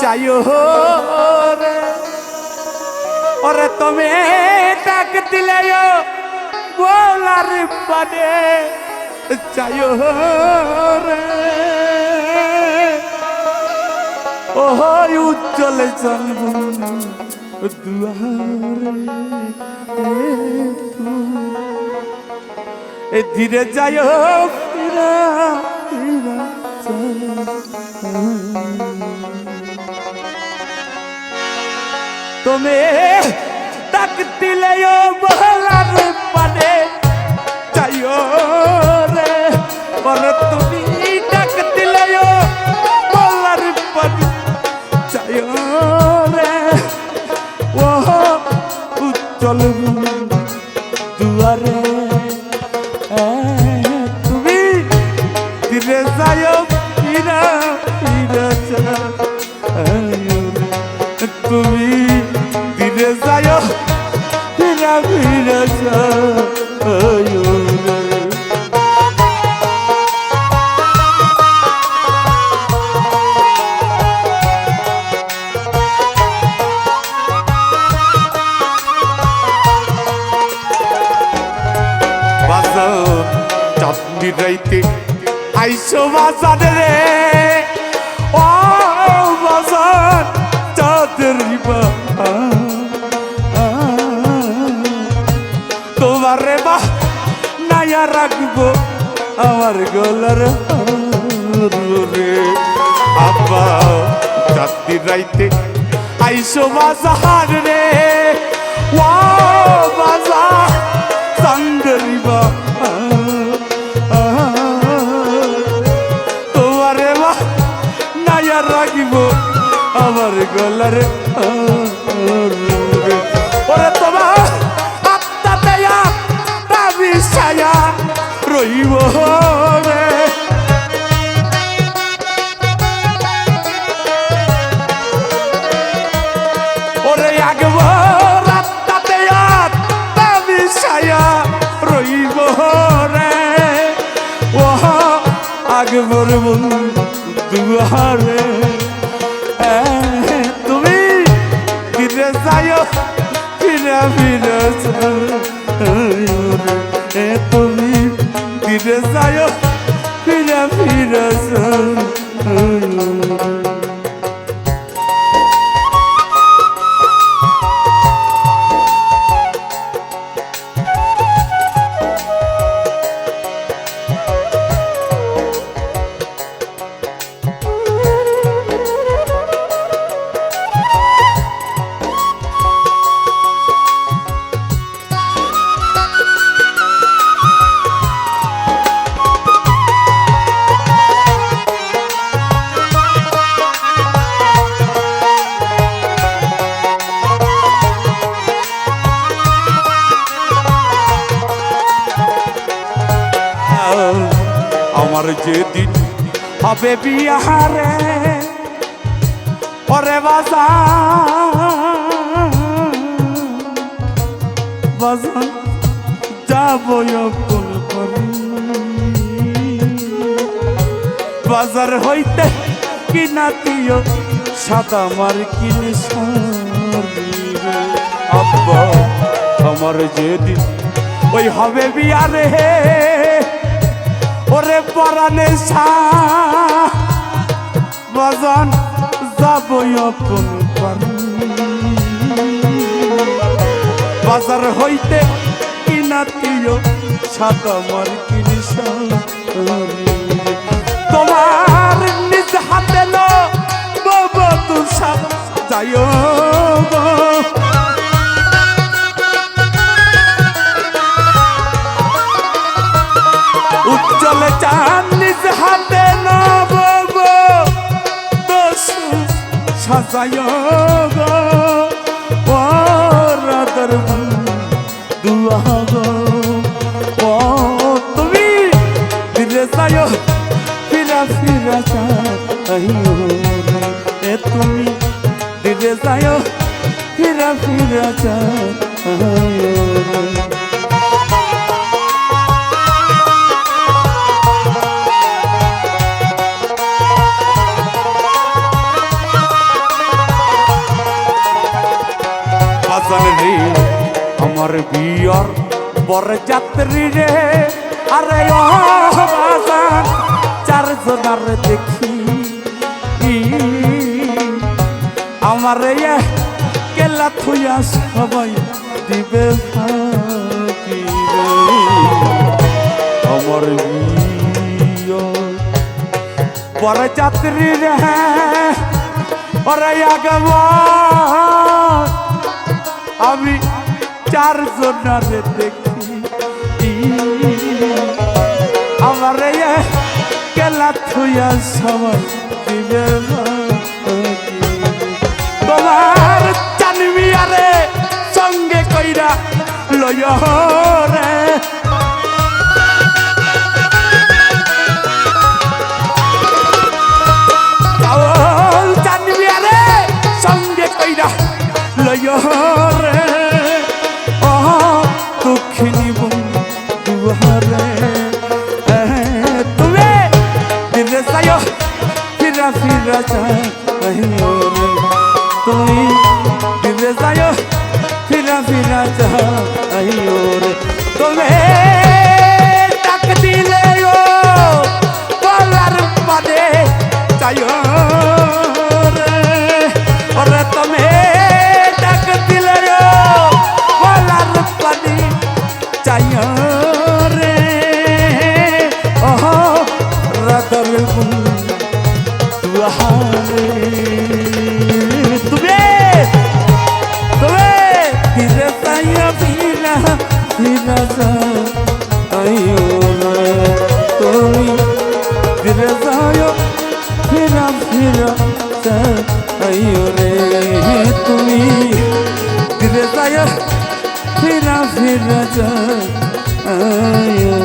চাইও রে। ওরে তুমি ডাক দিলেও বলার পানে চাইও রে। ও উজ্জ্বল চলবো দুয়ারে ধীরে ফিরা ফিরা তুমি ডাক দিলে বলার পানে। চাইও রে পর তুমি ডাক দিলে বলার পানে। চাইও রে ও উজ্জ্বল দুয়ারে। তুমি ধীরে যায় ফিরা ফিরা তুমি চাঁদনি রাইতে আইসো বাজার রে। ও বাজার চাঁদের তোমার রে বা নাইয়া রাখব আমার গলার রে আব্বা চাঁদনি রাইতে আইসো বাজার রে। ও বাজার চান্দরিবা তোমারে রাখিব আমার গলার ওরে তোমার আত্মাতে দাবি ছায়া রইব রে। ওরে আগব রাত্তাতে দাবি ছায়া রইব রে। ও আগবর দুয়ারে এ, তুমি ফিরে যাও ফিরে ফিরে যাও। আমার যেদিন হবে বিহারে পরে বাজা বাজা যাব বাজার হইতে কিনা কিনাতিও সাদা মার কিনে আব্বা, আমার যেদিন ওই হবে বিয়ারে ওরে পরানে বাজান যাব বাজার হইতে কিনাতিও সাদা মার কিনিস। তোমার নিজ হাতে লো বাবা তু সব যাইও সাজায় গো। ও রাধার দুয়া ও তুমি ফিরে যায় ফিরা ফিরা চাইও রে। এ তুমি ফিরে যায় ফিরা ফিরা চাইও রে রে আমার বিয়র বর যাত্রী রে। আরে বাজান, চারজনার দেখি। আমার কেলা থুয়া সবাই দিবে আমার বর যাত্রী রে। ওরে আগমন আমি চার জনারে দেখি আমার কেলা থুয়া সময় দিবে বাকি। তুমি দিলে চাই ফিরা ফিরা চাই রে। তুমি ডাক দিলে ও বলার পাদে চাই রে। তুমি ডাক দিলে ও বলার পাদে চাই রে। ওহ, রাধার তুহারে ফিরা ফিরা যাইও রে তুমি ফিরে যাও ফিরা ফিরা যাইও